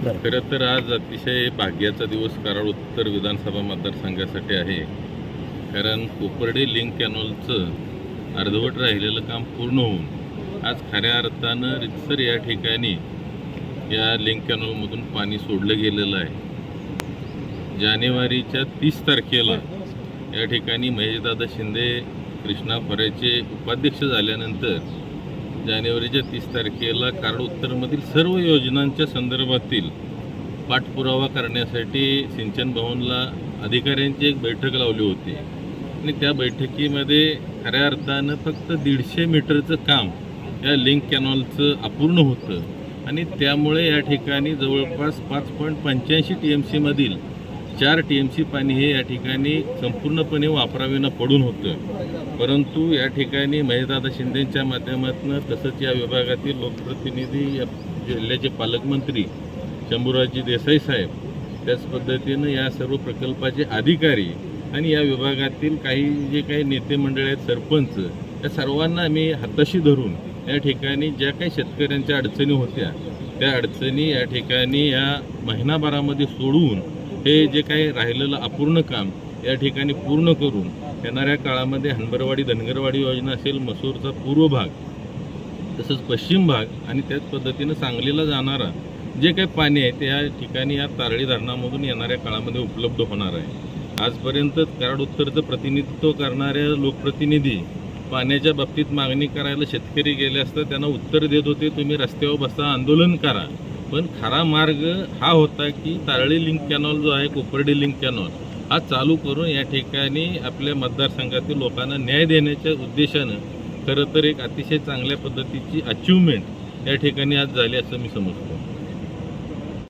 खरं तर आज अतिशय भाग्याचा दिवस कराड उत्तर विधानसभा मतदारसंघासाठी आहे. कारण कोपर्डे लिंक कॅनॉलचं अर्धवट राहिलेलं काम पूर्ण होऊन आज खऱ्या अर्थानं रितसर या ठिकाणी या लिंक कॅनॉलमधून पाणी सोडलं गेलेलं आहे. जानेवारीच्या तीस तारखेला या ठिकाणी महेशदादा शिंदे कृष्णा फरेचे उपाध्यक्ष झाल्यानंतर जानेवारीच्या तीस तारखेला कराड उत्तरमधील सर्व योजनांच्या संदर्भातील पाठपुरावा करण्यासाठी सिंचन भवनला अधिकाऱ्यांची एक बैठक लावली होती. आणि त्या बैठकीमध्ये खऱ्या अर्थानं फक्त दीडशे मीटरचं काम या लिंक कॅनॉलचं अपूर्ण होतं. आणि त्यामुळे या ठिकाणी जवळपास पाच पॉईंट पंच्याऐंशी टी एम सीमधील चार टी एम सी पाणी हे या ठिकाणी संपूर्णपणे वापरावेनं पडून होतं. परंतु या ठिकाणी महेशदादा शिंदेच्या माध्यमातून तसंच या विभागातील लोकप्रतिनिधी या जिल्ह्याचे पालकमंत्री शंभूराजी देसाई साहेब त्याच पद्धतीनं या सर्व प्रकल्पाचे अधिकारी आणि या विभागातील काही जे काही नेते मंडळ आहेत सरपंच या सर्वांना आम्ही हाताशी धरून या ठिकाणी ज्या काही शेतकऱ्यांच्या अडचणी होत्या त्या अडचणी या ठिकाणी या महिनाभरामध्ये सोडवून हे जे काही राहिलेलं अपूर्ण काम या ठिकाणी पूर्ण करून येणाऱ्या काळामध्ये हनबरवाडी धनगरवाडी योजना असेल मसूरचा पूर्व भाग तसंच पश्चिम भाग आणि त्याच पद्धतीनं सांगलीला जाणारा जे काही पाणी आहे ते या ठिकाणी या तारळी धरणामधून येणाऱ्या काळामध्ये उपलब्ध होणार आहे. आजपर्यंत कराड उत्तरचं प्रतिनिधित्व करणाऱ्या लोकप्रतिनिधी पाण्याच्या बाबतीत मागणी करायला शेतकरी गेले असता त्यांना उत्तर देत होते तुम्ही रस्त्यावर बसा आंदोलन करा. पण खरा मार्ग हा होता की तारळी लिंक कॅनॉल जो आहे कोपर्डी लिंक कॅनॉल हा चालू करून या ठिकाणी आपल्या मतदारसंघातील लोकांना न्याय देण्याच्या उद्देशानं खरं तर एक अतिशय चांगल्या पद्धतीची अचिव्हमेंट या ठिकाणी आज झाली असं मी समजतो.